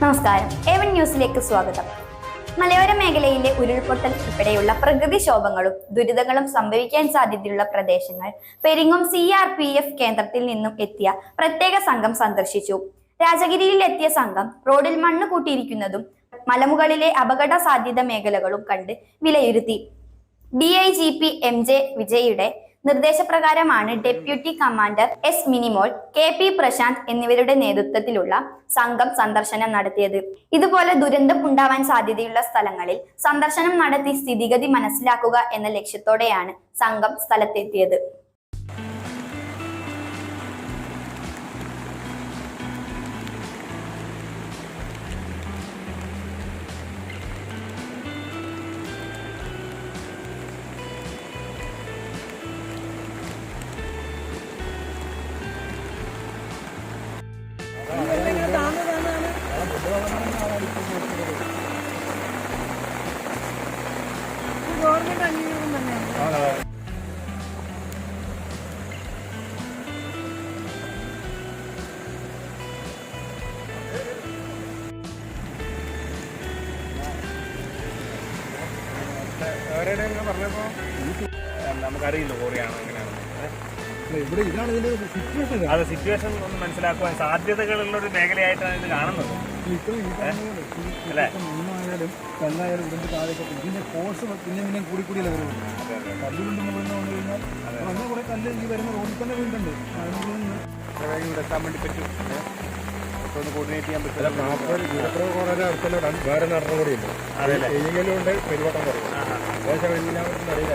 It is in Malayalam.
നമസ്കാരം. എവൻ ന്യൂസിലേക്ക് സ്വാഗതം. മലയോര മേഖലയിലെ ഉരുൾപൊട്ടൽ ഉൾപ്പെടെയുള്ള പ്രകൃതിക്ഷോഭങ്ങളും ദുരിതങ്ങളും സംഭവിക്കാൻ സാധ്യതയുള്ള പ്രദേശങ്ങൾ പെരിങ്ങും സി ആർ പി എഫ് കേന്ദ്രത്തിൽ നിന്നും എത്തിയ പ്രത്യേക സംഘം സന്ദർശിച്ചു. രാജഗിരിയിൽ എത്തിയ സംഘം റോഡിൽ മണ്ണ് കൂട്ടിയിരിക്കുന്നതും മലമുകളിലെ അപകട സാധ്യത മേഖലകളും കണ്ട് വിലയിരുത്തി. D I G P M J വിജയുടെ നിർദ്ദേശപ്രകാരമാണ് deputy commander S Minimol K P Prashanth എന്നിവരുടെ നേതൃത്വത്തിലുള്ള സംഘം സന്ദർശനം നടത്തിയത്. ഇതുപോലെ ദുരന്തം ഉണ്ടാവാൻ സാധ്യതയുള്ള സ്ഥലങ്ങളിൽ സന്ദർശനം നടത്തി സ്ഥിതിഗതി മനസ്സിലാക്കുക എന്ന ലക്ഷ്യത്തോടെയാണ് സംഘം സ്ഥലത്തെത്തിയത്. ഗവൺമെന്റ് അംഗീകൃതം തന്നെയാണ്. നമുക്കറിയില്ല കോറിയാണോ എങ്ങനെയാണ്. ഇവിടെ ഇതാണ് ഇതിന്റെ സിറ്റുവേഷൻ അത് സിറ്റുവേഷൻ ഒന്ന് മനസ്സിലാക്കുവാൻ സാധ്യതകളുള്ള ഒരു മേഖലയായിട്ടാണ് ഇത് കാണുന്നത്. അല്ലേ? ഇപ്പം മണ്ണായാലും ഇതിന്റെ ഇതിന്റെ താഴേക്ക് ഇതിന്റെ ഫോഴ്സ് പിന്നെ പിന്നെ കൂടി കൂടിയല്ലേ വരുള്ളൂ കല്ല് കൊണ്ട് മുകളിൽ വന്നു കഴിഞ്ഞാൽ അങ്ങനെ കുറെ കല്ല് ഈ വരുന്ന റോഡിൽ തന്നെ വീണ്ടുണ്ട് ഇവിടെ എത്താൻ വേണ്ടി പറ്റും ഒന്ന് കോർഡിനേറ്റ് ചെയ്യാൻ പറ്റില്ല വേറെ നടന്നു എയ്യലും ഉണ്ട് പെരുവട്ടം കുറയും ഏകദേശം എല്ലാവർക്കും അറിയില്ല